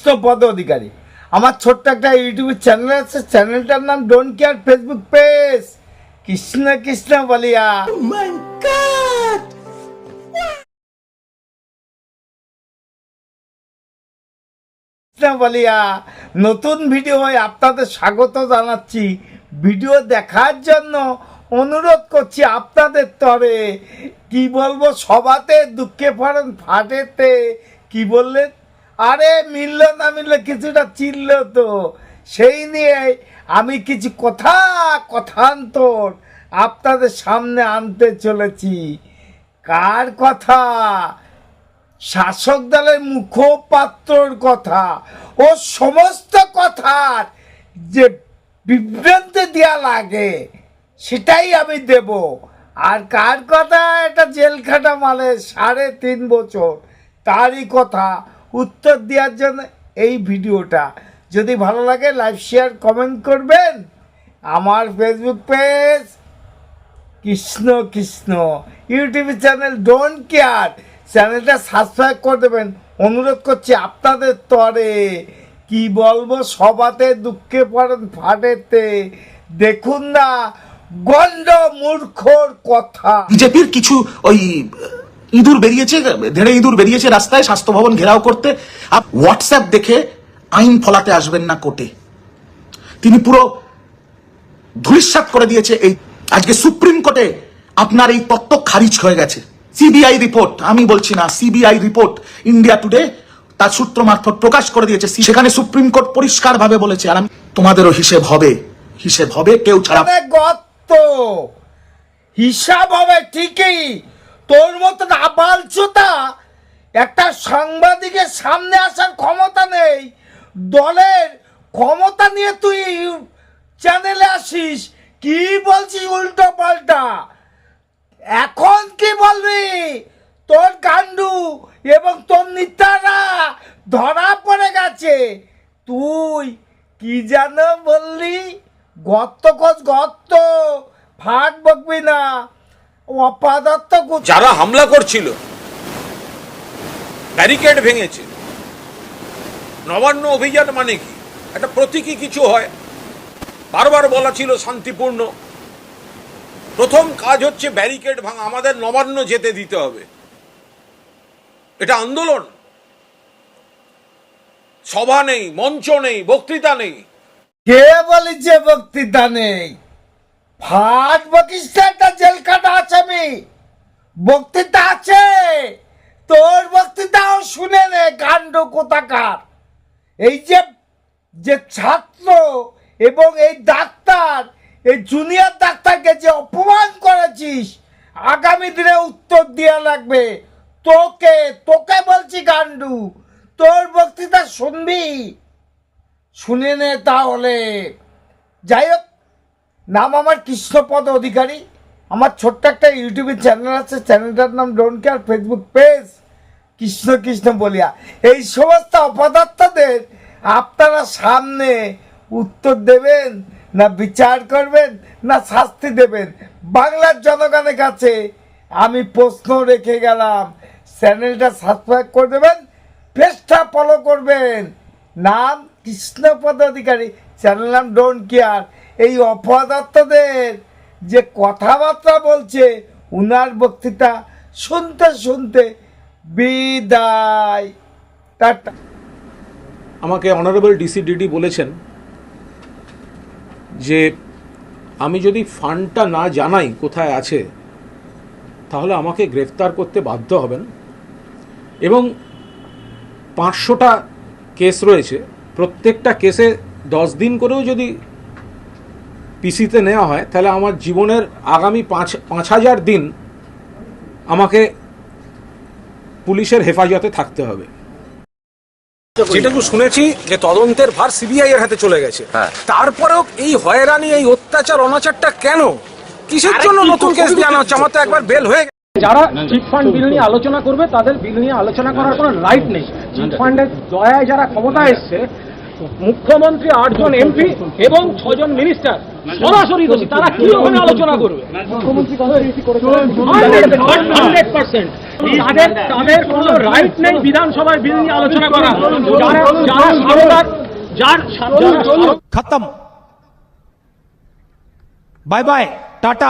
কৃষ্ণপদ অধিকারী। আমার ছোট্ট একটা ইউটিউব চ্যানেল আছে চ্যানেলটার নাম don't care Facebook page Krishna Krishna বলিয়া। কৃষ্ণ বলিয়া নতুন ভিডিও আপনাদের স্বাগত জানাচ্ছি। ভিডিও দেখার জন্য অনুরোধ করছি আপনাদের তরে। কি বলব সবাতে দুঃখে ফাটেতে। কি বললেন? আরে মিললো না মিললো, কিছুটা চিনল তো। সেই নিয়ে আমি কিছু কথা, কথান্তর আপনাদের সামনে আনতে চলেছি। কার কথা? শাসক দলের মুখপাত্রর কথা ও সমস্ত কথার যে বিভ্রান্তি দেওয়া লাগে, সেটাই আমি দেব। আর কার কথা? এটা জেল খাটা মালে সাড়ে তিন বছর। তারই কথা উত্তর দেওয়ার জন্য এই ভিডিওটা। যদি ভালো লাগে লাইক শেয়ার কমেন্ট করবেন। আমার Facebook page Krishna Krishna. YouTube channel don't care চ্যানেলটা সাবস্ক্রাইব করে দেবেন। অনুরোধ করছি আপনাদের তরে। কি বলব, সবাতে দুঃখে পড়েন ফাটেতে। দেখুন না, গন্ড মূর্খর কথা। বিজেপির কিছু ওই ইঁদুর বেরিয়েছে, ধেড়ে ইঁদুর বেরিয়েছে রাস্তায় স্বাস্থ্য ভবন ঘেরাও করতে। আর হোয়াটসঅ্যাপ দেখে আইন ফলাতে আসবেন না কোর্টে। তিনি পুরো ধূলিসাৎ করে দিয়েছে এই আজকে সুপ্রিম কোর্টে আপনার এই তত্ত্ব খারিজ হয়ে গেছে। সিবিআই রিপোর্ট, আমি বলছি না, সিবিআই রিপোর্ট, ইন্ডিয়া টুডে তার সূত্র মারফত প্রকাশ করে দিয়েছে। সেখানে সুপ্রিম কোর্ট পরিষ্কার ভাবে বলেছে, আর আমি- তোমাদেরও হিসেব হবে হিসেব হবে, কেউ ছাড়া গত হিসাব হবে ঠিকই তোর মতন আবালচোতা একটা সাংবাদিকের সামনে আসার ক্ষমতা নেই। দলের ক্ষমতা নিয়ে তুই চ্যানেলে আসিস, কি বলছিস উল্টো পাল্টা? এখন কি বলবি? তোর কাণ্ডু এবং তোর নিতারা ধরা পড়ে গেছে। তুই কি যেন বললি? গর্ত খোঁজ, গর্ত। ফাট বকবি না। যারা হামলা করছিল ব্যারিকেড ভেঙেছে। নবান্ন অভিযান মানে কি? একটা প্রতীকী কিছু হয়। বারবার বলা ছিল শান্তিপূর্ণ। প্রথম কাজ হচ্ছে ব্যারিকেড ভাঙা আমাদের নবান্ন যেতে দিতে হবে। এটা আন্দোলন। সভা নেই মঞ্চ নেই বক্তৃতা নেই। কে বলেছে বক্তৃতা নেই। ফাট বকিস না একটা জেল কাটা আসামি বক্তৃতা আছে। তোর বক্তৃতাও শুনে নে কাণ্ড কোথাকার। এই যে যে ছাত্র এবং এই ডাক্তার, এই জুনিয়র ডাক্তারকে যে অপমান করেছিস, আগামী দিনে উত্তর দেওয়া লাগবে। তোকে তোকে বলছি গান্ডু, তোর বক্তৃতা শুনবি? শুনে নে তাহলে। যাই হোক নাম আমার কৃষ্ণপদ অধিকারী। আমার ছোট্ট একটা ইউটিউবের চ্যানেল আছে চ্যানেলটার নাম don't care Facebook page Krishna Krishna বলিয়া। এই সমস্ত অপদার্থদের আপনারা সামনে উত্তর দেবেন, না বিচার করবেন, না শাস্তি দেবেন। বাংলার জনগণের কাছে আমি প্রশ্ন রেখে গেলাম চ্যানেলটা সাবস্ক্রাইব করে দেবেন পেজটা ফলো করবেন। নাম কৃষ্ণপদ অধিকারী চ্যানেল নাম ডোন্ট কেয়ার এই অপদার্থদের যে কথাবার্তা বলছে, উনার বক্তৃতা শুনতে শুনতে বিদায়। টাটা। আমাকে অনারেবল ডিসিডিডি বলেছেন যে, আমি যদি ফান্ডটা না জানাই কোথায় আছে, তাহলে আমাকে গ্রেফতার করতে বাধ্য হবেন। এবং পাঁচশোটা কেস রয়েছে, প্রত্যেকটা কেসে দশ দিন করেও যদি পিসিতে নেওয়া হয় তাহলে আমার জীবনের আগামী পাঁচ পাঁচ হাজার দিন আমাকে পুলিশের হেফাজতে থাকতে হবে। যেটুকু শুনেছি যে তদন্তের ভার সিবিআই এর হাতে চলে গেছে। তারপরেও এই হয়রানি এই অত্যাচার অনাচারটা কেন? কিসের জন্য নতুন কেস দিয়ে আনা হচ্ছে আমার তো একবার বেল হয়ে গেছে। যারা চিট ফান্ড বিল নিয়ে আলোচনা করবে তাদের বিল নিয়ে আলোচনা করার কোনো রাইট নেই। চিট ফান্ডের দয়ায় যারা ক্ষমতা এসছে মুখ্যমন্ত্রী আটজন এমপি এবং ছজন মিনিস্টার সরাসরি দোষী তারা কি ওখানে আলোচনা করবে তাদের তাদের কোন রাইট নেই বিধানসভায় বিল নিয়ে আলোচনা করা যার খতম বাই বাই টাটা